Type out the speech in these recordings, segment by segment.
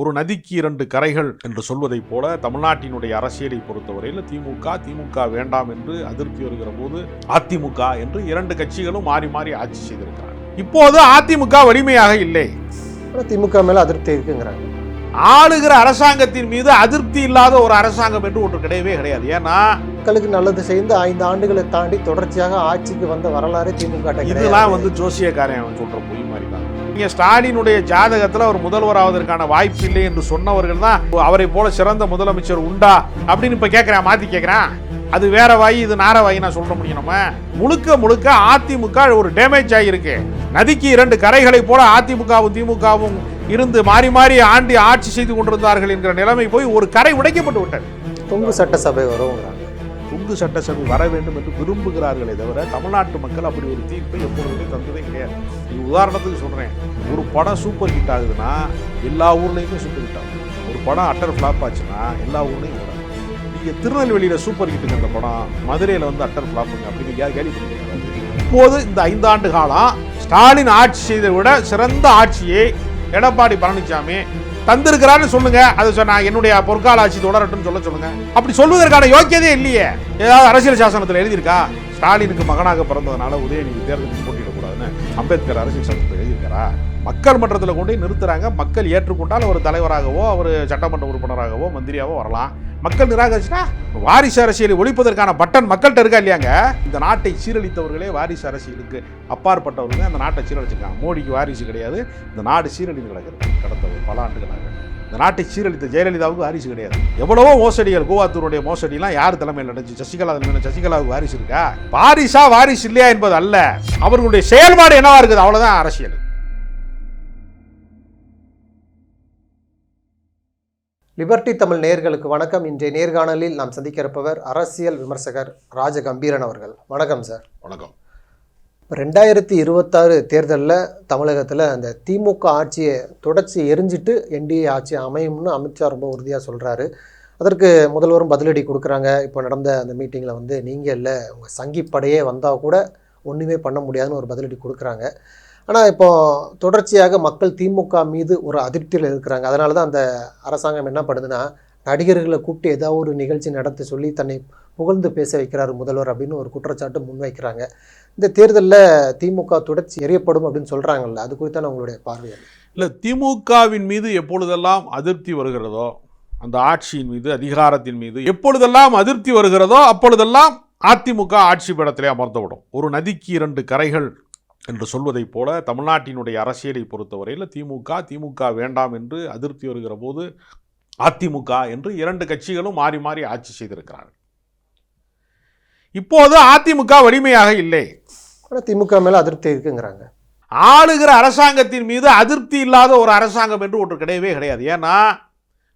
ஒரு நதிக்கு இரண்டு கரைகள் என்று சொல்வதைப் போல தமிழ்நாட்டினுடைய அரசியலை பொறுத்தவரையில் திமுக திமுக வேண்டாம் என்று அதிருப்தி வருகிற போது அதிமுக என்று இரண்டு கட்சிகளும் மாறி மாறி ஆட்சி செய்திருக்கிறார் இப்போது அதிமுக வலிமையாக இல்லை. திமுக மேல அதிருப்தி இருக்குங்கிறாங்க. ஆளுகிற அரசாங்கத்தின் மீது அதிருப்தி இல்லாத ஒரு அரசாங்கம் என்று ஒன்று கிடையவே கிடையாது. ஏன்னா மக்களுக்கு நல்லது செய்து ஐந்து ஆண்டுகளை தாண்டி தொடர்ச்சியாக ஆட்சிக்கு வந்த வரலாறு திமுக. இதெல்லாம் வந்து ஜோசியக்காரன் சொல்ற பொய் மாதிரி தான் நீங்க ஸ்டாலினுடைய ஜாதகத்துல அவர் முதல்வர் ஆவதற்கான வாய்ப்பு இல்லை என்று சொன்னவர்கள் தான் அவரை போல சிறந்த முதலமைச்சர் உண்டா? அப்படின்னு இப்ப கேட்கிறேன் மாத்தி கேட்கிறேன் அது வேற வாய் இது நார வாய் நான் சொல்ல முடியும் நம்ம. முழுக்க முழுக்க அதிமுக ஒரு டேமேஜ் ஆகியிருக்கு நதிக்கு இரண்டு கரைகளை போல அதிமுகவும் திமுகவும் இருந்து மாறி மாறி ஆண்டி ஆட்சி செய்து கொண்டிருந்தார்கள் என்கிற நிலைமை போய் ஒரு கரை உடைக்கப்பட்டு விட்டது. தொங்கு சட்டசபை வரும் தெலுங்கு சட்டசபை வர வேண்டும் என்று விரும்புகிறார்களே தவிர தமிழ்நாட்டு மக்கள் அப்படி ஒரு தீர்ப்பை எப்பொழுதுமே தந்ததே கிடையாது. இது உதாரணத்துக்கு சொல்கிறேன் ஒரு படம் சூப்பர் ஹிட் ஆகுதுன்னா எல்லா ஊர்லேயுமே சூப்பர் ஹிட் ஆகும். ஒரு படம் அட்டர் ஃப்ளாப் ஆச்சுன்னா எல்லா ஊர்லேயும் வரும். நீங்கள் திருநெல்வேலியில் சூப்பர் ஹிட்டுங்க அந்த படம் மதுரையில் வந்து அட்டர் ஃப்ளாப்புங்க அப்படின்னு யா- கேள்விப்பட்டிருக்கீங்களா? இப்போது இந்த ஐந்தாண்டு காலம் ஸ்டாலின் ஆட்சி செய்ததை விட சிறந்த ஆட்சியை எடப்பாடி பழனிசாமி தந்திருக்கிறான்னு சொல்லுங்க. அதை சொன்னா என்னுடைய பொற்கால ஆட்சி தொடரட்டும் சொல்ல சொல்லுங்க. அப்படி சொல்வதற்கான யோக்கியதே இல்லையே. ஏதாவது அரசியல் சாசனத்தில் எழுதியிருக்கா? ஸ்டாலினுக்கு மகனாக பிறந்ததுனால உதயநிதி தேர்தலுக்கு போட்டியிடக்கூடாதுன்னு அம்பேத்கர் அரசியல் சாசனத்தில் எழுதியிருக்காரா? மக்கள் மன்றத்தில் கொண்டு போய் நிறுத்துறாங்க. மக்கள் ஏற்றுக்கொண்டால் ஒரு தலைவராகவோ அவர் சட்டமன்ற உறுப்பினராகவோ மந்திரியாவோ வரலாம். மக்கள் நிராகரிச்சுன்னா வாரிசு அரசியலை ஒழிப்பதற்கான பட்டன் மக்கள்கிட்ட இருக்கா இல்லையாங்க? இந்த நாட்டை சீரழித்தவர்களே வாரிசு அரசியலுக்கு அப்பாற்பட்டவர்கள் அந்த நாட்டை சீரழிச்சிருக்காங்க. மோடிக்கு வாரிசு கிடையாது. இந்த நாடு சீரழிந்து கிடக்கிறது. கடந்த பல ஆண்டுகளாக. இந்த நாட்டை சீரழித்த ஜெயலலிதாவுக்கு வாரிசு கிடையாது. எவ்வளவோ மோசடிகள் கோவாத்தூருடைய மோசடிலாம் யார் தலைமையில் நடந்துச்சு? சசிகலா தலைமையில் சசிகலாவுக்கு வாரிசு இருக்கா? வாரிசா வாரிசு இல்லையா என்பது அல்ல. அவர்களுடைய செயல்பாடு என்னவா இருக்குது? அவ்வளோதான் அரசியல். லிபர்டி தமிழ் நேயர்களுக்கு வணக்கம். இன்றைய நேர்காணலில் நாம் சந்திக்க இருப்பவர் அரசியல் விமர்சகர் ராஜ கம்பீரன் அவர்கள். வணக்கம் சார் வணக்கம். ரெண்டாயிரத்தி இருபத்தாறு தேர்தலில் தமிழகத்தில் அந்த திமுக ஆட்சியை தொடர்ச்சி எரிஞ்சிட்டு என்டிஏ ஆட்சி அமையும்னு அமித்ஷா ரொம்ப உறுதியாக சொல்கிறாரு அதற்கு முதல்வரும் பதிலடி கொடுக்குறாங்க. இப்போ நடந்த அந்த மீட்டிங்கில் வந்து நீங்கள் இல்லை உங்கள் சங்கிப்படையே வந்தால் கூட ஒன்றுமே பண்ண முடியாதுன்னு ஒரு பதிலடி கொடுக்குறாங்க. ஆனால் இப்போ தொடர்ச்சியாக மக்கள் திமுக மீது ஒரு அதிருப்தியில் இருக்கிறாங்க. அதனால தான் அந்த அரசாங்கம் என்ன பண்ணுதுன்னா நடிகர்களை கூப்பிட்டு ஏதாவது ஒரு நிகழ்ச்சி நடத்த சொல்லி தன்னை புகழ்ந்து பேச வைக்கிறார் முதல்வர் அப்படின்னு ஒரு குற்றச்சாட்டு முன்வைக்கிறாங்க. இந்த தேர்தலில் திமுக தொடர்ச்சி எரியப்படும் அப்படின்னு சொல்கிறாங்கல்ல அது குறித்தான உங்களுடைய பார்வை இல்லை திமுகவின் மீது எப்பொழுதெல்லாம் அதிருப்தி வருகிறதோ அந்த ஆட்சியின் மீது அதிகாரத்தின் மீது எப்பொழுதெல்லாம் அதிருப்தி வருகிறதோ அப்பொழுதெல்லாம் அதிமுக ஆட்சி பீடத்திலே அமர்ந்துவிடும். ஒரு நதிக்கு இரண்டு கரைகள் என்று சொல்வதைப் போல தமிழ்நாட்டினுடைய அரசியலை பொறுத்தவரையில் திமுக திமுக வேண்டாம் என்று அதிருப்தி வருகிற போது அதிமுக என்று இரண்டு கட்சிகளும் மாறி மாறி ஆட்சி செய்திருக்கிறார்கள். இப்போது அதிமுக வலிமையாக இல்லை. திமுக மேலே அதிருப்தி இருக்குங்கிறாங்க. ஆளுகிற அரசாங்கத்தின் மீது அதிருப்தி இல்லாத ஒரு அரசாங்கம் என்று ஒன்று கிடையவே கிடையாது. ஏன்னா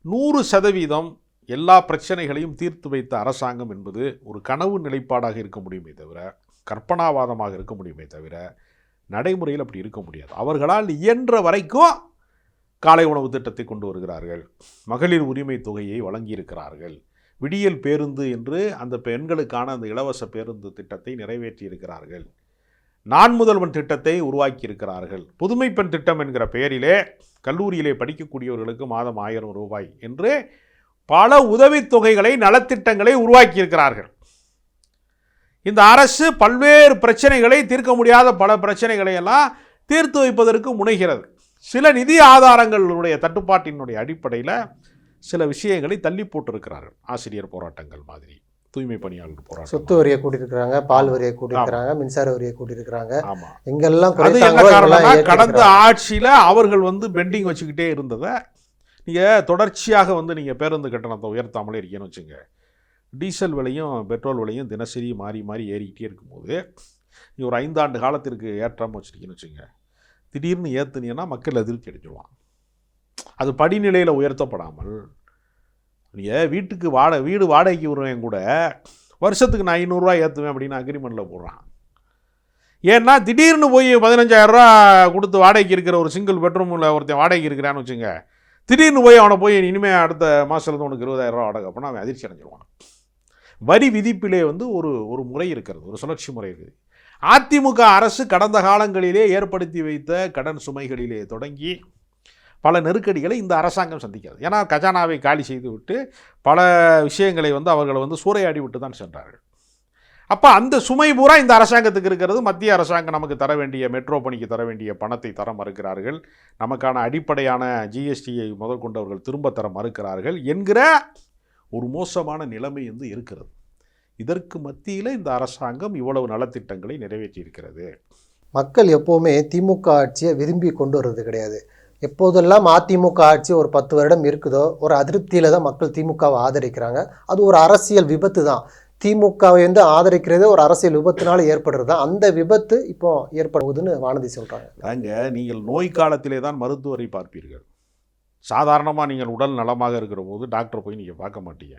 நூறு சதவீதம் எல்லா பிரச்சனைகளையும் தீர்த்து வைத்த அரசாங்கம் என்பது ஒரு கனவு நிலைப்பாடாக இருக்க முடியுமே தவிர கற்பனாவாதமாக இருக்க முடியுமே தவிர நடைமுறையில் அப்படி இருக்க முடியாது. அவர்களால் இயன்ற வரைக்கும் காலை உணவு திட்டத்தை கொண்டு வருகிறார்கள். மகளிர் உரிமை தொகையை வழங்கியிருக்கிறார்கள். விடியல் பேருந்து என்று அந்த பெண்களுக்கான அந்த இலவச பேருந்து திட்டத்தை நிறைவேற்றியிருக்கிறார்கள். நான் முதல்வன் திட்டத்தை உருவாக்கியிருக்கிறார்கள். புதுமை பெண் திட்டம் என்கிற பெயரிலே கல்லூரியிலே படிக்கக்கூடியவர்களுக்கு மாதம் ஆயிரம் ரூபாய் என்று பல உதவித்தொகைகளை நலத்திட்டங்களை உருவாக்கியிருக்கிறார்கள். இந்த அரசு பல்வேறு பிரச்சனைகளை தீர்க்க முடியாத பல பிரச்சனைகளை எல்லாம் தீர்த்து வைப்பதற்கு முனைகிறது. சில நிதி ஆதாரங்களுடைய தட்டுப்பாட்டினுடைய அடிப்படையில் சில விஷயங்களை தள்ளி போட்டிருக்கிறார்கள். ஆசிரியர் போராட்டங்கள் மாதிரி தூய்மை பணியாளர் போராட்டம் சொத்து வரியை கூட்டியிருக்கிறாங்க பால் வரியை கூட்டியிருக்கிறாங்க மின்சார வரியை கூட்டியிருக்கிறாங்க. எங்கெல்லாம் அது என்ன காரணம்னா கடந்த. ஆட்சியில் அவர்கள் வந்து பெண்டிங் வச்சுக்கிட்டே இருந்ததை நீங்கள் தொடர்ச்சியாக வந்து நீங்கள் பேருந்து கட்டணத்தை உயர்த்தாமலே இருக்கீங்கன்னு வச்சுங்க டீசல் விலையும் பெட்ரோல் விலையும் தினசரி மாறி மாறி ஏறிக்கிட்டே இருக்கும்போது நீ ஒரு ஐந்தாண்டு காலத்திற்கு ஏற்றாமல் வச்சுருக்கீங்கன்னு வச்சுங்க. திடீர்னு ஏற்றுனீங்கன்னா மக்கள் அதிருப்தி அடைஞ்சிடுவான் அது படிநிலையில் உயர்த்தப்படாமல் நீங்கள் வீட்டுக்கு வாடகை வீடு வாடகைக்கு விடுறவன் கூட வருஷத்துக்கு நான் ஐநூறுரூவா ஏற்றுவேன் அப்படின்னு அக்ரிமெண்ட்டில் போடுறான். ஏன்னா திடீர்னு போய் பதினஞ்சாயிரரூவா கொடுத்து வாடகைக்கு இருக்கிற ஒரு சிங்கிள் பெட்ரூமில் ஒருத்தன் வாடகைக்கு இருக்கிறான்னு வச்சுங்க திடீர்னு போய் அவனை போய் இனிமேல் அடுத்த மாதத்துலேருந்து உனக்கு இருபதாயிரரூவா வாடகை அப்படின்னா அவன் அதிர்ச்சி அடைஞ்சிடுவான் வரி விதிப்பிலே வந்து ஒரு ஒரு முறை இருக்கிறது ஒரு சுழற்சி முறை இருக்குது. அதிமுக அரசு கடந்த காலங்களிலே ஏற்படுத்தி வைத்த கடன் சுமைகளிலே தொடங்கி பல நெருக்கடிகளை இந்த அரசாங்கம் சந்திக்காது ஏன்னா கஜானாவை காலி செய்து விட்டு பல விஷயங்களை வந்து அவர்களை வந்து சூறையாடி விட்டு தான் சென்றார்கள். அப்போ அந்த சுமை பூரா இந்த அரசாங்கத்துக்கு இருக்கிறது. மத்திய அரசாங்கம் நமக்கு தர வேண்டிய மெட்ரோ பணிக்கு தர வேண்டிய பணத்தை தர மறுக்கிறார்கள். நமக்கான அடிப்படையான ஜிஎஸ்டியை முதற்கொண்டவர்கள் திரும்ப தர மறுக்கிறார்கள் என்கிற ஒரு மோசமான நிலைமை வந்து இருக்கிறது. இதற்கு மத்தியில் இந்த அரசாங்கம் இவ்வளவு நலத்திட்டங்களை நிறைவேற்றி இருக்கிறது மக்கள் எப்போவுமே திமுக ஆட்சியை விரும்பி கொண்டு வர்றது கிடையாது. எப்போதெல்லாம் அதிமுக ஆட்சி ஒரு பத்து வருடம் இருக்குதோ ஒரு அதிருப்தியில தான் மக்கள் திமுகவை ஆதரிக்கிறாங்க. அது ஒரு அரசியல் விபத்து தான். திமுகவை வந்து ஆதரிக்கிறதே ஒரு அரசியல் விபத்துனால ஏற்படுறது? தான் அந்த விபத்து இப்போ ஏற்படுவதுன்னு வானதி சொல்றாங்க. அங்க நீங்கள் நோய் காலத்திலே தான் மருத்துவரை பார்ப்பீர்கள். சாதாரணமாக நீங்கள் உடல் நலமாக இருக்கிற போது டாக்டர் போய் நீங்கள் பார்க்க மாட்டீங்க.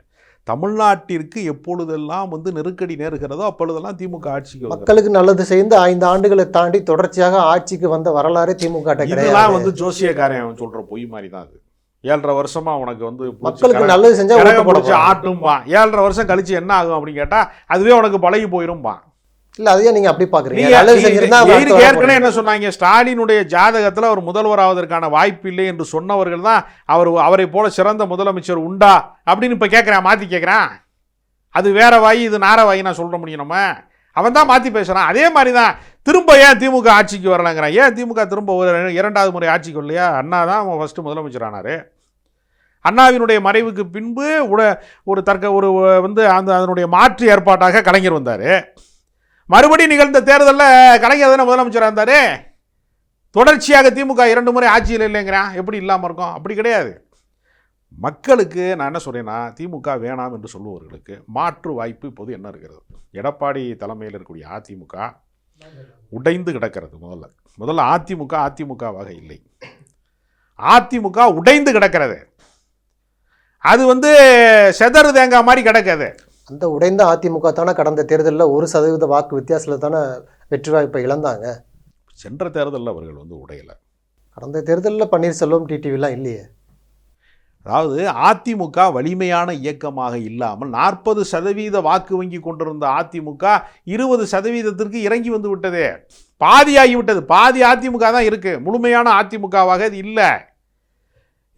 தமிழ்நாட்டிற்கு எப்பொழுதெல்லாம் வந்து நெருக்கடி நேருகிறதோ அப்பொழுதெல்லாம் திமுக ஆட்சிக்கு. மக்களுக்கு நல்லது செய்து ஐந்து ஆண்டுகளை தாண்டி தொடர்ச்சியாக ஆட்சிக்கு வந்த வரலாறு திமுக இதெல்லாம் வந்து ஜோசியக்காரன் அவன் சொல்ற பொய் மாதிரி தான் அது. ஏழரை வருஷமா உனக்கு வந்து மக்களுக்கு நல்லது செஞ்சா. ஆட்டும்பா ஏழரை வருஷம் கழிச்சு என்ன ஆகும் அப்படின்னு கேட்டா அதுவே உனக்கு பழகி போயிரும்பா இல்ல அதையே நீங்க அப்படி பாக்குறீங்க. ஏற்கனவே என்ன சொன்னாங்க? ஸ்டாலினுடைய ஜாதகத்துல அவர் முதல்வர் ஆவதற்கான வாய்ப்பு இல்லை என்று சொன்னவர்கள் தான் அவர் அவரை போல சிறந்த முதலமைச்சர் உண்டா அப்படின்னு இப்ப கேட்கிறேன் மாத்தி கேட்கிறேன் அது வேற வாய் இது நார வாய் நான் சொல்ல முடியும் நம்ம. அவன் தான் மாத்தி பேசுறான். அதே மாதிரி தான் திரும்ப ஏன் திமுக ஆட்சிக்கு வரலங்கிறான்? ஏன் திமுக திரும்ப ஒரு இரண்டாவது முறை ஆட்சிக்கு வரலையா? அண்ணா தான் ஃபர்ஸ்ட் முதலமைச்சர் ஆனாரு. அண்ணாவினுடைய மறைவுக்கு பின்பு உட ஒரு தர்க்க ஒரு வந்து அந்த அதனுடைய மாற்று ஏற்பாட்டாக கலைஞர் வந்தார். மறுபடியும் நிகழ்ந்த தேர்தலில் கலைஞர் தானே முதலமைச்சராக இருந்தார்? தொடர்ச்சியாக திமுக இரண்டு முறை ஆட்சியில் இல்லைங்கிறான். எப்படி இல்லாமல் இருக்கும்? அப்படி கிடையாது. மக்களுக்கு நான் என்ன சொல்கிறேன்னா திமுக வேணாம் என்று சொல்லுவவர்களுக்கு மாற்று வாய்ப்பு இப்போது என்ன இருக்கிறது? எடப்பாடி தலைமையில் இருக்கக்கூடிய அதிமுக உடைந்து கிடக்கிறது முதல்ல. முதல்ல அதிமுக அதிமுகவாக இல்லை. அதிமுக உடைந்து கிடக்கிறது. அது வந்து செதறு தேங்காய் மாதிரி கிடக்குது. அந்த உடைந்த அதிமுக தானே கடந்த தேர்தலில் ஒரு சதவீத வாக்கு வித்தியாசத்தில் தானே வெற்றி வாய்ப்பை இழந்தாங்க. சென்ற தேர்தலில் அவர்கள் வந்து உடையலை. கடந்த தேர்தலில் பன்னீர்செல்வம் டிடிவிலாம் இல்லையே. அதாவது அதிமுக வலிமையான இயக்கமாக இல்லாமல் நாற்பது சதவீத வாக்கு வங்கி கொண்டிருந்த அதிமுக இருபது சதவீதத்திற்கு இறங்கி வந்து விட்டது. பாதியாகி விட்டது. பாதி அதிமுக தான் இருக்கு. முழுமையான அதிமுகவாக இது இல்லை.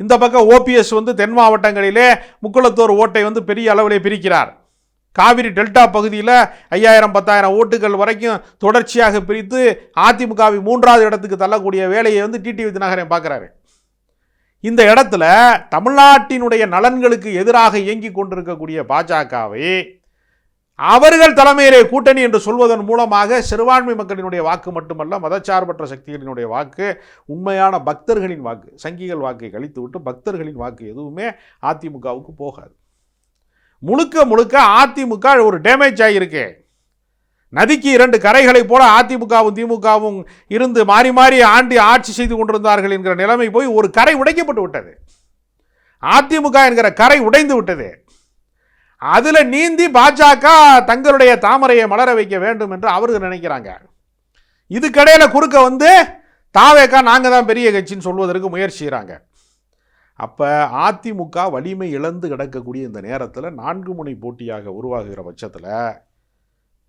இந்த பக்கம் ஓபிஎஸ் வந்து தென் மாவட்டங்களிலே முக்குளத்தோர் ஓட்டை வந்து பெரிய அளவிலே பிரிக்கிறார். காவிரி டெல்டா பகுதியில் ஐயாயிரம் பத்தாயிரம் ஓட்டுகள் வரைக்கும் தொடர்ச்சியாக பிரித்து அதிமுகவை மூன்றாவது இடத்துக்கு தள்ளக்கூடிய வேலையை வந்து டிடிவி தினகரன் பார்க்குறாரு. இந்த இடத்துல தமிழ்நாட்டினுடைய நலன்களுக்கு எதிராக இயங்கிக் கொண்டிருக்கக்கூடிய பாஜகவை அவர்கள் தலைமையிலே கூட்டணி என்று சொல்வதன் மூலமாக சிறுபான்மை மக்களினுடைய வாக்கு மட்டுமல்ல மதச்சார்பற்ற சக்திகளினுடைய வாக்கு உண்மையான பக்தர்களின் வாக்கு சங்கிகள் வாக்கை கழித்துவிட்டு பக்தர்களின் வாக்கு எதுவுமே அதிமுகவுக்கு போகாது. முழுக்க முழுக்க அதிமுக ஒரு டேமேஜ் ஆகியிருக்கு நதிக்கு இரண்டு கரைகளைப் போல அதிமுகவும் திமுகவும் இருந்து மாறி மாறி ஆண்டி ஆட்சி செய்து கொண்டிருந்தார்கள் என்கிற நிலைமை போய் ஒரு கரை உடைக்கப்பட்டு விட்டது. அதிமுக என்கிற கரை உடைந்து விட்டது. அதில் நீந்தி பாஜக தங்களுடைய தாமரையை மலர வைக்க வேண்டும் என்று அவர்கள் நினைக்கிறாங்க. இதுக்கடையில் குறுக்க வந்து தாவேக்கா நாங்கள் தான் பெரிய கட்சின்னு சொல்வதற்கு முயற்சிகிறாங்க அப்போ அதிமுக வலிமை இழந்து கிடக்கக்கூடிய இந்த நேரத்தில் நான்கு முனை போட்டியாக உருவாகுகிற பட்சத்தில்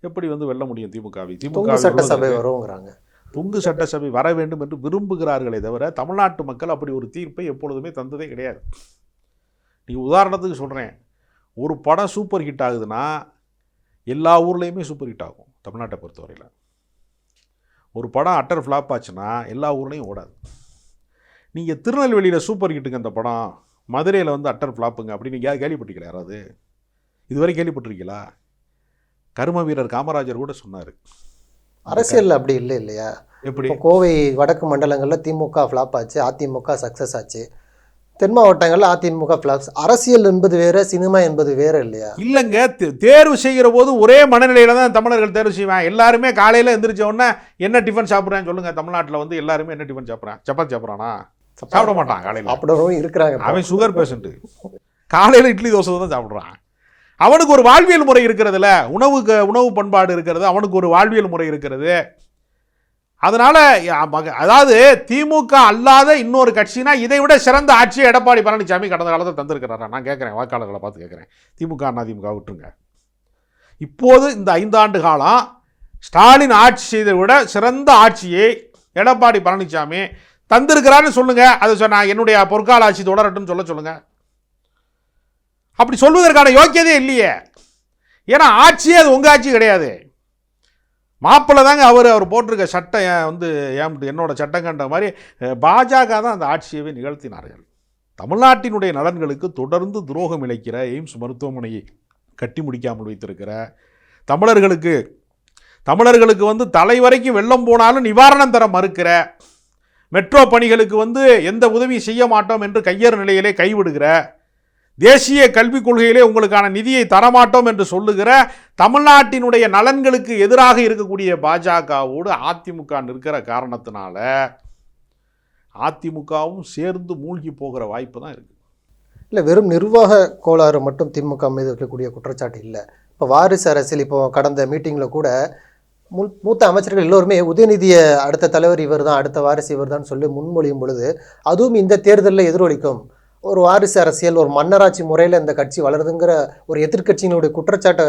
எப்படி வந்து வெல்ல முடியும் திமுகவை? தொங்கு சட்டசபை திமுக வருங்கிறாங்க. தொங்கு சட்டசபை வர வேண்டும் என்று விரும்புகிறார்களே தவிர தமிழ்நாட்டு மக்கள் அப்படி ஒரு தீர்ப்பை எப்பொழுதுமே தந்ததே கிடையாது. நீ உதாரணத்துக்கு சொல்கிறேன் ஒரு படம் சூப்பர் ஹிட் ஆகுதுன்னா எல்லா ஊர்லேயுமே சூப்பர் ஹிட் ஆகும் தமிழ்நாட்டை பொறுத்தவரையில். ஒரு படம் அட்டர் ஃப்ளாப் ஆச்சுன்னா எல்லா ஊர்லேயும் ஓடாது. நீங்கள் திருநெல்வேலியில் சூப்பர் ஹிட்டுங்க அந்த படம் மதுரையில் வந்து அட்டர் ஃப்ளாப்புங்க அப்படின்னு நீங்கள் கேள்விப்பட்டிருக்கீங்களா யாராவது? இதுவரை கேள்விப்பட்டிருக்கீங்களா? கரும வீரர் காமராஜர் கூட சொன்னார். அரசியல்ல அப்படி இல்லை இல்லையா? எப்படி? கோவை வடக்கு மண்டலங்களில் திமுக ஃப்ளாப் ஆச்சு அதிமுக சக்ஸஸ் ஆச்சு. தென் மாவட்டங்களில் அதிமுக ஃப்ளாப்ஸ் அரசியல் என்பது வேற சினிமா என்பது வேற இல்லையா? இல்லைங்க தேர்வு செய்கிற போது ஒரே மனநிலையில தான் தமிழர்கள் தேர்வு செய்வாங்க. எல்லாருமே காலையில் எந்திரிச்ச உடனே என்ன டிஃபன் சாப்பிட்றேன்னு சொல்லுங்க தமிழ்நாட்டில் வந்து எல்லாருமே என்ன டிஃபன் சாப்பிட்றான் சப்பாத்தி சாப்பிட்றானா? சாப்பிட மாட்டான் காலையில். சாப்பிடவும் இருக்கிறாங்க. அவன் சுகர் பேஷண்ட்டு காலையில் இட்லி தோசை தான் சாப்பிட்றான். அவனுக்கு ஒரு வாழ்வியல் முறை இருக்கிறதுல உணவுக்கு உணவு பண்பாடு இருக்கிறது அவனுக்கு ஒரு வாழ்வியல் முறை இருக்கிறது. அதனால அதாவது திமுக அல்லாத இன்னொரு கட்சினா இதை விட சிறந்த ஆட்சியை எடப்பாடி பழனிசாமி கடந்த காலத்தில் தந்திருக்கிறாரா? நான் கேட்குறேன் வாக்காளர்களை பார்த்து கேட்குறேன். திமுக அண்ணா திமுக விட்டுருங்க. இப்போது இந்த ஐந்தாண்டு காலம் ஸ்டாலின் ஆட்சி செய்ததை விட சிறந்த ஆட்சியை எடப்பாடி பழனிசாமி தந்திருக்கிறான்னு சொல்லுங்க. அதை சொன்ன என்னுடைய பொற்கால ஆட்சி தொடரட்டும்னு சொல்ல சொல்லுங்க. அப்படி சொல்வதற்கான யோக்கியதே இல்லையே. ஏன்னா ஆட்சியே அது உங்கள் ஆட்சி கிடையாது. மாப்பிள்ளை தாங்க அவர் அவர் போட்டிருக்க சட்டம் ஏன் வந்து ஏன் என்னோட சட்டம் கண்ட மாதிரி பாஜக தான் அந்த ஆட்சியவே நிகழ்த்தினார்கள். தமிழ்நாட்டினுடைய நலன்களுக்கு தொடர்ந்து துரோகம் இழைக்கிற எய்ம்ஸ் மருத்துவமனையை கட்டி முடிக்காமல் வைத்திருக்கிற தமிழர்களுக்கு தமிழர்களுக்கு வந்து தலை வரைக்கும் வெள்ளம் போனாலும் நிவாரணம் தர மறுக்கிற மெட்ரோ பணிகளுக்கு வந்து எந்த உதவியும் செய்ய மாட்டோம் என்று கையறு நிலையிலே கைவிடுகிற தேசிய கல்விக் கொள்கையிலே உங்களுக்கான நிதியை தரமாட்டோம் என்று சொல்லுகிற தமிழ்நாட்டினுடைய நலன்களுக்கு எதிராக இருக்கக்கூடிய பாஜகவோடு அதிமுக நிற்கிற காரணத்தினால அதிமுகவும் சேர்ந்து மூழ்கி போகிற வாய்ப்பு தான் இருக்கு. இல்லை வெறும் நிர்வாக கோளாறு மட்டும் திமுக மீது இருக்கக்கூடிய குற்றச்சாட்டு இல்லை. இப்போ வாரிசு அரசியல் இப்போ கடந்த மீட்டிங்கில் கூட மூத்த அமைச்சர்கள் எல்லோருமே உதயநிதியை அடுத்த தலைவர் இவர் தான் அடுத்த வாரிசு இவர் தான் சொல்லி முன்மொழியும் பொழுது அதுவும் இந்த தேர்தலில் எதிரொலிக்கும். ஒரு வாரிசு அரசியல் ஒரு மன்னராட்சி முறையில் இந்த கட்சி வளருதுங்கிற ஒரு எதிர்க்கட்சியினுடைய குற்றச்சாட்டை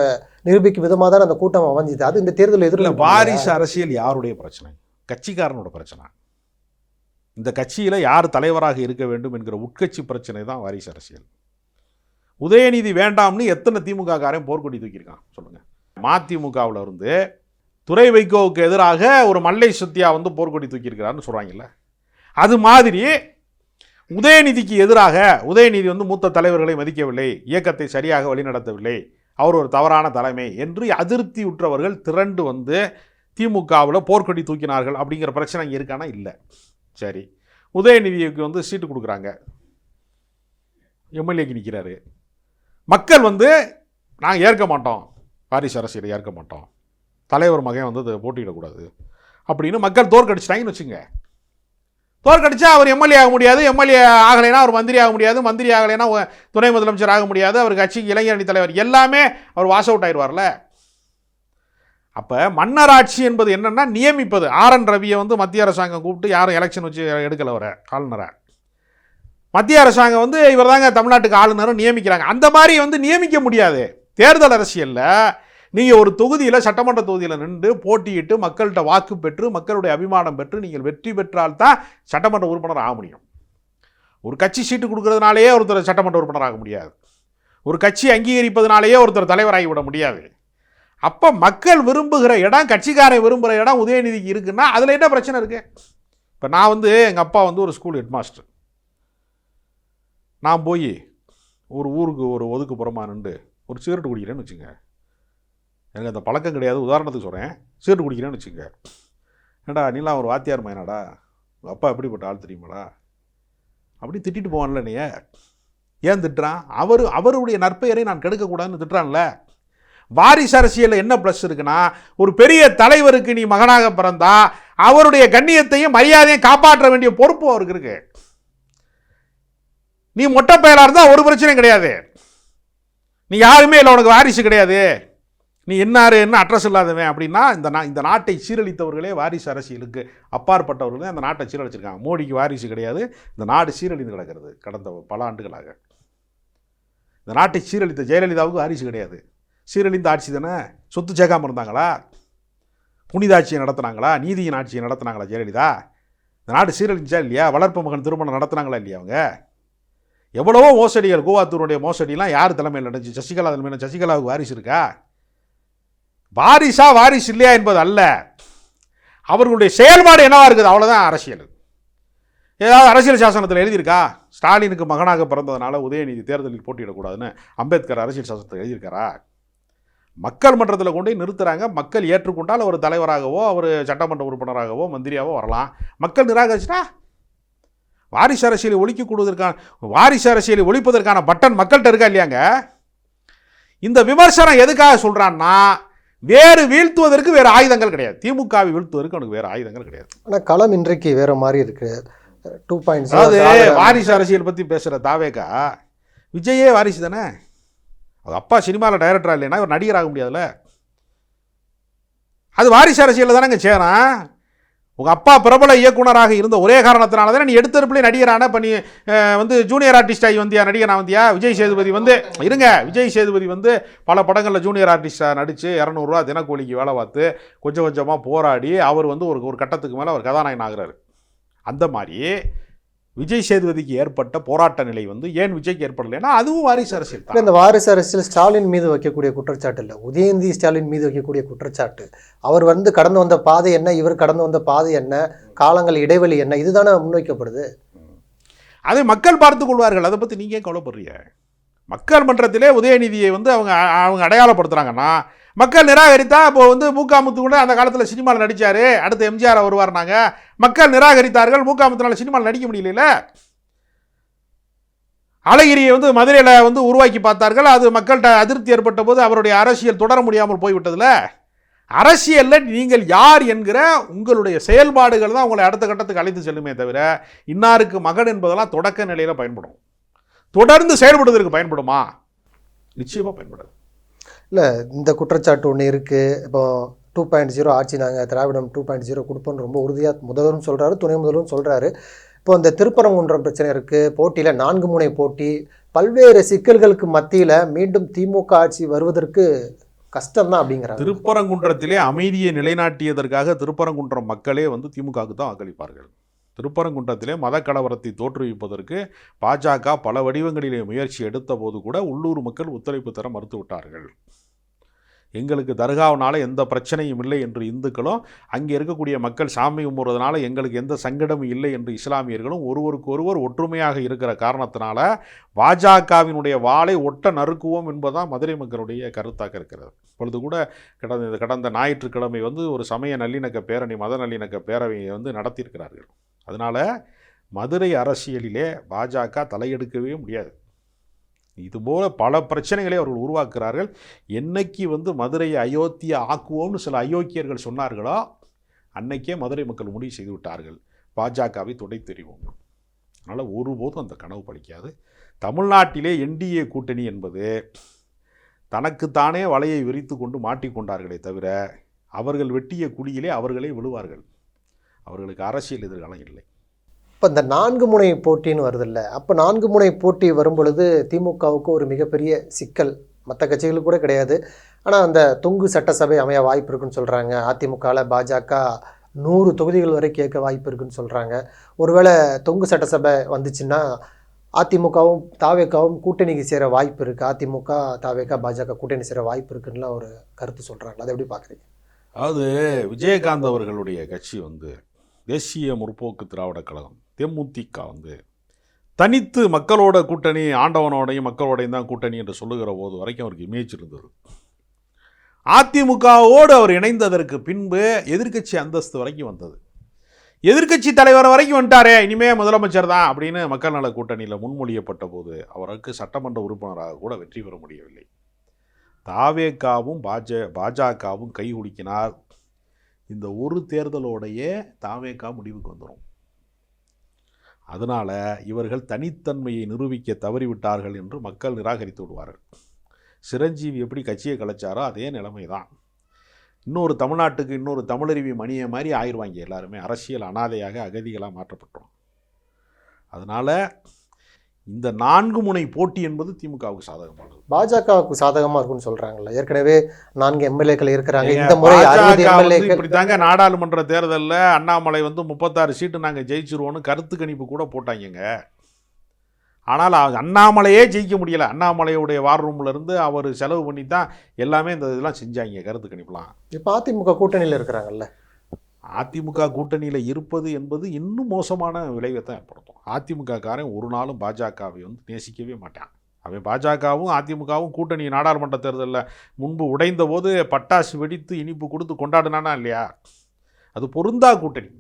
நிரூபிக்கும் விதமாக தான் அந்த கூட்டம் அமைஞ்சுது. அது இந்த தேர்தலில் இல்லை எதிரொலி வாரிசு அரசியல் யாருடைய பிரச்சனை? கட்சிக்காரனோட பிரச்சனை. இந்த கட்சியில் யார் தலைவராக இருக்க வேண்டும் என்கிற உட்கட்சி பிரச்சனை தான் வாரிசு அரசியல். உதயநிதி வேண்டாம்னு எத்தனை திமுக காரன் போர்க்கொடி தூக்கியிருக்கான் சொல்லுங்க. மதிமுகவில் இருந்து துறை வைகோவுக்கு எதிராக ஒரு மல்லை சத்யா வந்து போர்க்கொடி தூக்கியிருக்கிறான்னு சொல்கிறாங்கல்ல அது மாதிரி உதயநிதிக்கு எதிராக உதயநிதி வந்து மூத்த தலைவர்களை மதிக்கவில்லை இயக்கத்தை சரியாக வழிநடத்தவில்லை அவர் ஒரு தவறான தலைமை என்று அதிருப்தி உற்றவர்கள் திரண்டு வந்து திமுகவில் போர்க்கொடி தூக்கினார்கள் அப்படிங்கிற பிரச்சனை இங்கே இருக்கானா? இல்லை. சரி. உதயநிதிக்கு வந்து சீட்டு கொடுக்குறாங்க. எம்எல்ஏக்கு நிற்கிறாரு மக்கள் வந்து நாங்கள் ஏற்க மாட்டோம். வாரிசு அரசியலை ஏற்க மாட்டோம். தலைவர் மகன் வந்து அதை போட்டியிடக்கூடாது. அப்படின்னு மக்கள் தோற்கடிச்சிட்டாங்கன்னு வச்சுங்க. தோற்கடிச்சா அவர் எம்எல்ஏ ஆக முடியாது. எம்எல்ஏ ஆகலைன்னா அவர் மந்திரி ஆக முடியாது. மந்திரி ஆகலைன்னா துணை முதலமைச்சர் ஆக முடியாது. அவர் கட்சிக்கு இளைஞரணி தலைவர் எல்லாமே அவர் வாஸ் அவுட் ஆயிடுவார்ல. அப்போ மன்னராட்சி என்பது என்னென்னா நியமிப்பது. ஆர் என் ரவியை வந்து மத்திய அரசாங்கம் கூப்பிட்டு யாரும் எலெக்ஷன் வச்சு எடுக்கலை வர ஆளுநரை மத்திய அரசாங்கம் வந்து இவர் தாங்க தமிழ்நாட்டுக்கு ஆளுநரும் நியமிக்கிறாங்க. அந்த மாதிரி வந்து நியமிக்க முடியாது. தேர்தல் அரசியலில் நீங்கள் ஒரு தொகுதியில் சட்டமன்ற தொகுதியில் நின்று போட்டியிட்டு மக்கள்கிட்ட வாக்கு பெற்று மக்களுடைய அபிமானம் பெற்று நீங்கள் வெற்றி பெற்றால்தான் சட்டமன்ற உறுப்பினர் ஆக முடியும். ஒரு கட்சி சீட்டு கொடுக்கறதுனாலேயே ஒருத்தர் சட்டமன்ற உறுப்பினர் ஆக முடியாது. ஒரு கட்சி அங்கீகரிப்பதனாலேயே ஒருத்தர் தலைவராகி விட முடியாது. அப்போ மக்கள் விரும்புகிற இடம் கட்சிக்காரன் விரும்புகிற இடம் உதயநிதிக்கு இருக்குன்னா அதில் என்ன பிரச்சனை இருக்குது இப்போ நான் வந்து எங்கள் அப்பா வந்து ஒரு ஸ்கூல் ஹெட்மாஸ்டர் நான் போய் ஒரு ஊருக்கு ஒரு ஒதுக்குப்புறமா நின்று ஒரு சிகரெட் குடிக்கிறேன்னு வச்சுங்க எனக்கு அந்த பழக்கம் கிடையாது. உதாரணத்துக்கு சொல்கிறேன் சீட்டு குடிக்கிறேன்னு வச்சுங்க ஏடா நீலாம் ஒரு வாத்தியார் மயனாடா உங்கள் அப்பா எப்படிப்பட்ட ஆள் தெரியுமாடா? அப்படி திட்டிட்டு போவான்ல நீ ஏன் திட்டுறான்? அவர் அவருடைய நற்பெயரை நான் கெடுக்கக்கூடாதுன்னு திட்டுறான்ல. வாரிசு அரசியலில் என்ன ப்ளஸ் இருக்குன்னா ஒரு பெரிய தலைவருக்கு நீ மகனாக பிறந்தா அவருடைய கண்ணியத்தையும் மரியாதையும் காப்பாற்ற வேண்டிய பொறுப்பு அவருக்கு இருக்கு. நீ மொட்டை பெயராக இருந்தால் ஒரு பிரச்சனையும் கிடையாது. நீ யாருமே இல்லை உனக்கு வாரிசு கிடையாது. நீ என்னாரு என்ன அட்ரஸ் இல்லாதவன் அப்படின்னா இந்த நா இந்த நாட்டை சீரழித்தவர்களே வாரிசு அரசியலுக்கு அப்பாற்பட்டவர்களே அந்த நாட்டை சீரழிச்சிருக்காங்க. மோடிக்கு வாரிசு கிடையாது. இந்த நாடு சீரழிந்து கிடக்கிறது கடந்த பல ஆண்டுகளாக. இந்த நாட்டை சீரழித்த ஜெயலலிதாவுக்கு வாரிசு கிடையாது. சீரழிந்த ஆட்சி தானே? சொத்து சேர்க்காமல் இருந்தாங்களா? புனித ஆட்சியை நடத்துனாங்களா? நீதியின் ஆட்சியை நடத்துனாங்களா ஜெயலலிதா? இந்த நாடு சீரழிஞ்சா இல்லையா? வளர்ப்பு மகன் திருமணம் நடத்துனாங்களா இல்லையா அவங்க? எவ்வளவோ மோசடிகள் கோவாத்தூருடைய மோசடிலாம் யார் தலைமையில் நடந்துச்சு? சசிகலா தலைமையில் சசிகலாவுக்கு வாரிசு இருக்கா? வாரிசா வாரிசு இல்லையா என்பது அல்ல. அவர்களுடைய செயல்பாடு என்னவா இருக்குது? அவ்வளோதான் அரசியல். ஏதாவது அரசியல் சாசனத்தில் எழுதியிருக்கா? ஸ்டாலினுக்கு மகனாக பிறந்ததுனால உதயநிதி தேர்தலில் போட்டியிடக்கூடாதுன்னு அம்பேத்கர் அரசியல் சாசனத்தில் எழுதியிருக்காரா? மக்கள் மன்றத்தில் கொண்டு போய் மக்கள் ஏற்றுக்கொண்டால் அவர் தலைவராகவோ அவர் சட்டமன்ற உறுப்பினராகவோ மந்திரியாவோ வரலாம். மக்கள் நிராகரிச்சுனா வாரிசு அரசியலை ஒழிக்க கொடுவதற்கான வாரிசு அரசியலை ஒழிப்பதற்கான பட்டன் மக்கள்கிட்ட இருக்கா இல்லையாங்க? இந்த விமர்சனம் எதுக்காக சொல்கிறான்னா வேறு வீழ்த்துவதற்கு வேறு ஆயுதங்கள் கிடையாது. திமுகவை வீழ்த்துவதற்கு அவனுக்கு வேறு ஆயுதங்கள் கிடையாது. ஆனால் களம் இன்றைக்கு வேற மாதிரி இருக்கு. டூ பாயிண்ட்ஸ் அதாவது வாரிசு அரசியல் பற்றி பேசுகிற தாவேக்கா விஜயே வாரிசு தானே? அவங்க அப்பா சினிமாவில் டைரக்டரா இல்லைன்னா ஒரு நடிகர் ஆக முடியாதுல்ல? அது வாரிசு அரசியலில் தானேங்க சேரும் உங்கள் அப்பா பிரபல இயக்குனராக இருந்த ஒரே காரணத்தினால தானே நீ எடுத்தருப்பிலே நடிகரான இப்போ நீ வந்து ஜூனியர் ஆர்டிஸ்ட் ஆகி வந்தியா நடிகனா வந்தியா? விஜய் சேதுபதி வந்து இருங்க. விஜய் சேதுபதி வந்து பல படங்களில் ஜூனியர் ஆர்டிஸ்டாக நடித்து இரநூறுவா தினக்கூலிக்கு வேலை பார்த்து கொஞ்சம் கொஞ்சமாக போராடி அவர் வந்து ஒரு ஒரு கட்டத்துக்கு மேலே அவர் கதாநாயகன் ஆகிறார். அந்த மாதிரி விஜய் சேதுபதிக்கு ஏற்பட்ட போராட்ட நிலை வந்து ஏன் விஜய்க்கு ஏற்படலைன்னா அதுவும் வாரிசு அரசியல் தான். இந்த வாரிசு அரசியல் ஸ்டாலின் மீது வைக்கக்கூடிய குற்றச்சாட்டு இல்லை. உதயநிதி ஸ்டாலின் மீது வைக்கக்கூடிய குற்றச்சாட்டு. அவர் வந்து கடந்து வந்த பாதை என்ன இவர் கடந்து வந்த பாதை என்ன காலங்கள் இடைவெளி என்ன இதுதானே முன்வைக்கப்படுது? அதை மக்கள் பார்த்துக் கொள்வார்கள். அதை பற்றி நீங்கள் கவலைப்படுறீங்க? மக்கள் மன்றத்திலே உதயநிதியை வந்து அவங்க அவங்க அடையாளப்படுத்துகிறாங்கன்னா மக்கள் நிராகரித்தா இப்போ வந்து மூக்காமுத்து கூட அந்த காலத்தில் சினிமாவில் நடித்தார் அடுத்து எம்ஜிஆர் வருவார்னாங்க மக்கள் நிராகரித்தார்கள் மூக்காமுத்துனால சினிமாவில் நடிக்க முடியல அழகிரியை வந்து மதுரையில் வந்து உருவாக்கி பார்த்தார்கள். அது மக்கள்கிட்ட அதிருப்தி ஏற்பட்ட போது அவருடைய அரசியல் தொடர முடியாமல் போய்விட்டதில். அரசியலில் நீங்கள் யார் என்கிற உங்களுடைய செயல்பாடுகள் தான் உங்களை அடுத்த கட்டத்துக்கு அழைத்து செல்லுமே தவிர இன்னாருக்கு மகன் என்பதெல்லாம் தொடக்க நிலையில் பயன்படும். தொடர்ந்து செயல்படுவதற்கு பயன்படுமா? நிச்சயமாக பயன்படாது. இல்லை இந்த குற்றச்சாட்டு ஒன்று இருக்குது இப்போ டூ பாயிண்ட் ஜீரோ ஆட்சி நாங்கள் திராவிடம் டூ பாயிண்ட் ஜீரோ கொடுப்போம்னு ரொம்ப உறுதியாக முதல்வரும் சொல்கிறாரு துணை முதல்வரும் சொல்கிறாரு இப்போ இந்த திருப்பரங்குன்றம் பிரச்சனை இருக்குது போட்டியில் நான்கு முனை போட்டி. பல்வேறு சிக்கல்களுக்கு மத்தியில் மீண்டும் திமுக ஆட்சி வருவதற்கு கஷ்டம்தான் அப்படிங்கிறாங்க. திருப்பரங்குன்றத்திலே அமைதியை நிலைநாட்டியதற்காக திருப்பரங்குன்றம் மக்களே வந்து திமுகவுக்கு தான் வாக்களிப்பார்கள். திருப்பரங்குன்றத்திலே மத கலவரத்தை தோற்றுவிப்பதற்கு பாஜக பல வடிவங்களிலே முயற்சி எடுத்த போது கூட உள்ளூர் மக்கள் ஒத்துழைப்பு தர மறுத்துவிட்டார்கள். எங்களுக்கு தர்காவினால எந்த பிரச்சனையும் இல்லை என்று இந்துக்களும் அங்கே இருக்கக்கூடிய மக்கள் சாமி கும்புறதுனால எங்களுக்கு எந்த சங்கடமும் இல்லை என்று இஸ்லாமியர்களும் ஒருவருக்கு ஒருவர் ஒற்றுமையாக இருக்கிற காரணத்தினால பாஜகவினுடைய வாளை ஒட்ட நறுக்குவோம் என்பதுதான் மதுரை மக்களுடைய கருத்தாக இருக்கிறது. இப்பொழுது கூட கடந்த கடந்த ஞாயிற்றுக்கிழமை வந்து ஒரு சமய நல்லிணக்க பேரணி மத நல்லிணக்க பேரவையை வந்து நடத்தியிருக்கிறார்கள். அதனால் மதுரை அரசியலிலே பாஜக தலையெடுக்கவே முடியாது. இதுபோல் பல பிரச்சனைகளை அவர்கள் உருவாக்குறார்கள் என்னைக்கு வந்து மதுரையை அயோத்தியை ஆக்குவோம்னு சில அயோக்கியர்கள் சொன்னார்களோ அன்னைக்கே மதுரை மக்கள் முடிவு செய்து விட்டார்கள். பாஜகவை துடை தெரிவோம் அதனால் ஒருபோதும் அந்த கனவு பழிக்காது தமிழ்நாட்டிலே என்டிஏ கூட்டணி என்பது தனக்குத்தானே வலையை விரித்து கொண்டு மாட்டிக்கொண்டார்களே தவிர அவர்கள் வெட்டிய குழியிலே அவர்களே விழுவார்கள். அவர்களுக்கு அரசியல் எதிர்காலம் இல்லை. இப்போ இந்த நான்கு முனை போட்டின்னு வருதில்ல அப்போ நான்கு முனை போட்டி வரும் பொழுது திமுகவுக்கு ஒரு மிகப்பெரிய சிக்கல். மற்ற கட்சிகளுக்கு கூட கிடையாது. ஆனால் அந்த தொங்கு சட்டசபை அமைய வாய்ப்பு இருக்குன்னு சொல்கிறாங்க அதிமுகவில் பாஜக நூறு தொகுதிகள் வரை கேட்க வாய்ப்பு இருக்குன்னு சொல்கிறாங்க ஒருவேளை தொங்கு சட்டசபை வந்துச்சுன்னா அதிமுகவும் தாவேக்காவும் கூட்டணிக்கு சேர வாய்ப்பு இருக்குது அதிமுக தாவேக்கா பாஜக கூட்டணி சேர வாய்ப்பு இருக்குன்னுலாம் ஒரு கருத்து சொல்கிறாங்க அதை எப்படி பார்க்குறீங்க அதாவது விஜயகாந்த் அவர்களுடைய கட்சி வந்து தேசிய முற்போக்கு திராவிடக் கழகம் தேமுதிக வந்து தனித்து மக்களோட கூட்டணி ஆண்டவனோடையும் மக்களோடையும் தான் கூட்டணி என்று சொல்லுகிற போது வரைக்கும் அவருக்கு இமேஜ் இருந்தது. அதிமுகவோடு அவர் இணைந்ததற்கு பின்பு எதிர்க்கட்சி அந்தஸ்து வரைக்கும் வந்தது. எதிர்க்கட்சி தலைவர் வரைக்கும் வந்துட்டாரே இனிமே முதலமைச்சர் தான் அப்படின்னு மக்கள் நல கூட்டணியில் முன்மொழியப்பட்ட போது அவருக்கு சட்டமன்ற உறுப்பினராக கூட வெற்றி பெற முடியவில்லை. தாவேக்காவும் பாஜ பாஜகவும் கை குலுக்கினால் இந்த ஒரு தேர்தலோடையே தாவேக்கா முடிவுக்கு வந்துடும் அதனால் இவர்கள் தனித்தன்மையை நிரூபிக்க தவறிவிட்டார்கள் என்று மக்கள் நிராகரித்து விடுவார்கள். சிரஞ்சீவி எப்படி கட்சியை கலைச்சாரோ அதே நிலைமை தான் இன்னொரு தமிழ்நாட்டுக்கு இன்னொரு தமிழருவி மணியை மாதிரி ஆயிடுவாங்க எல்லாருமே. அரசியல் அனாதையாக அகதிகளாக மாற்றப்பட்டோம் அதனால் இந்த நான்கு முனை போட்டி என்பது திமுகவுக்கு சாதகமானது. பாஜகவுக்கு சாதகமாக இருக்குன்னு சொல்கிறாங்கல்ல ஏற்கனவே நான்கு எம்எல்ஏக்கள் இருக்கிறாங்க. இந்த முறை எம்எல்ஏக்கள் இப்படித்தாங்க நாடாளுமன்ற தேர்தலில் அண்ணாமலை வந்து முப்பத்தாறு சீட்டு நாங்கள் ஜெயிச்சிருவோன்னு கருத்து கணிப்பு கூட போட்டாங்கங்க. ஆனால் அண்ணாமலையே ஜெயிக்க முடியல. அண்ணாமலையுடைய வார் ரூம்ல இருந்து அவர் செலவு பண்ணி தான் எல்லாமே இந்த இதெல்லாம் செஞ்சாங்க கருத்து கணிப்புலாம். இப்போ அதிமுக கூட்டணியில் இருக்கிறாங்கல்ல. அதிமுக கூட்டணியில் இருப்பது என்பது இன்னும் மோசமான விளைவை தான் ஏற்படுத்தும். அதிமுகக்காரன் ஒரு நாளும் பாஜகவை வந்து நேசிக்கவே மாட்டான். அவன் பாஜகவும் அதிமுகவும் கூட்டணி நாடாளுமன்ற தேர்தலில் முன்பு உடைந்த போது பட்டாசு வெடித்து இனிப்பு கொடுத்து கொண்டாடினானா இல்லையா? அது பொருந்தா கூட்டணி.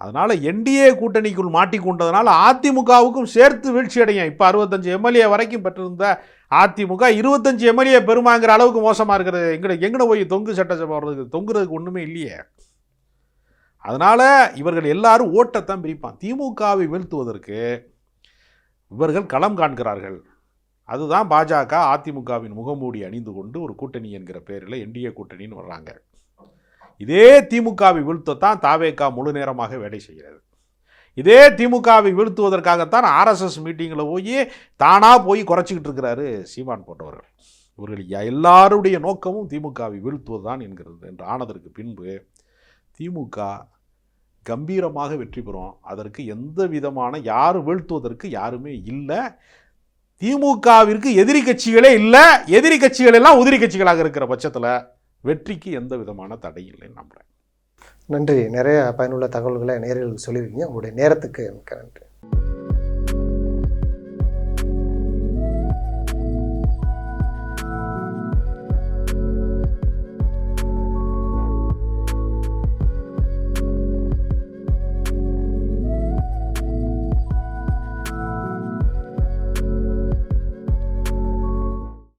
அதனால் என்டிஏ கூட்டணிக்குள் மாட்டிக்கொண்டதுனால அதிமுகவுக்கும் சேர்த்து வீழ்ச்சி அடையும். இப்போ அறுபத்தஞ்சு எம்எல்ஏ வரைக்கும் பெற்றிருந்த அதிமுக இருபத்தஞ்சு எம்எல்ஏ பெருமாங்கிற அளவுக்கு மோசமாக இருக்கிறது. எங்கட எங்கட போய் தொங்கு சட்டசபை வர்றதுக்கு தொங்குறதுக்கு ஒன்றுமே இல்லையே? அதனால் இவர்கள் எல்லாரும் ஓட்டத்தான் பிரிப்பான். திமுகவை வீழ்த்துவதற்கு இவர்கள் களம் காண்கிறார்கள். அதுதான் பாஜக அதிமுகவின் முகமூடி அணிந்து கொண்டு ஒரு கூட்டணி என்கிற பேரில் என்டிஏ கூட்டணின்னு வர்றாங்க. இதே திமுகவை வீழ்த்தத்தான் தாவேகா முழு நேரமாக வேலை செய்கிறது. இதே திமுகவை வீழ்த்துவதற்காகத்தான் ஆர்எஸ்எஸ் மீட்டிங்கில் போய் தானாக போய் குறைச்சிக்கிட்டு இருக்கிறாரு சீமான் போன்றவர்கள். இவர்கள் எல்லாருடைய நோக்கமும் திமுகவை வீழ்த்துவதுதான் என்கிறது என்று ஆனதற்கு பின்பு திமுக கம்பீரமாக வெற்றி பெறும் அதற்கு எந்த விதமான யார் வீழ்த்துவதற்கு யாருமே இல்லை. திமுகவிற்கு எதிரி கட்சிகளே இல்லை. எதிரி கட்சிகள் எல்லாம் உதிரி கட்சிகளாக இருக்கிற பட்சத்தில் வெற்றிக்கு எந்த விதமான தடை இல்லைன்னு நம்புகிறேன் நன்றி. நிறைய பயனுள்ள தகவல்களை நேரில் சொல்லியிருக்கீங்க. உங்களுடைய நேரத்துக்கு மிக்க நன்றி.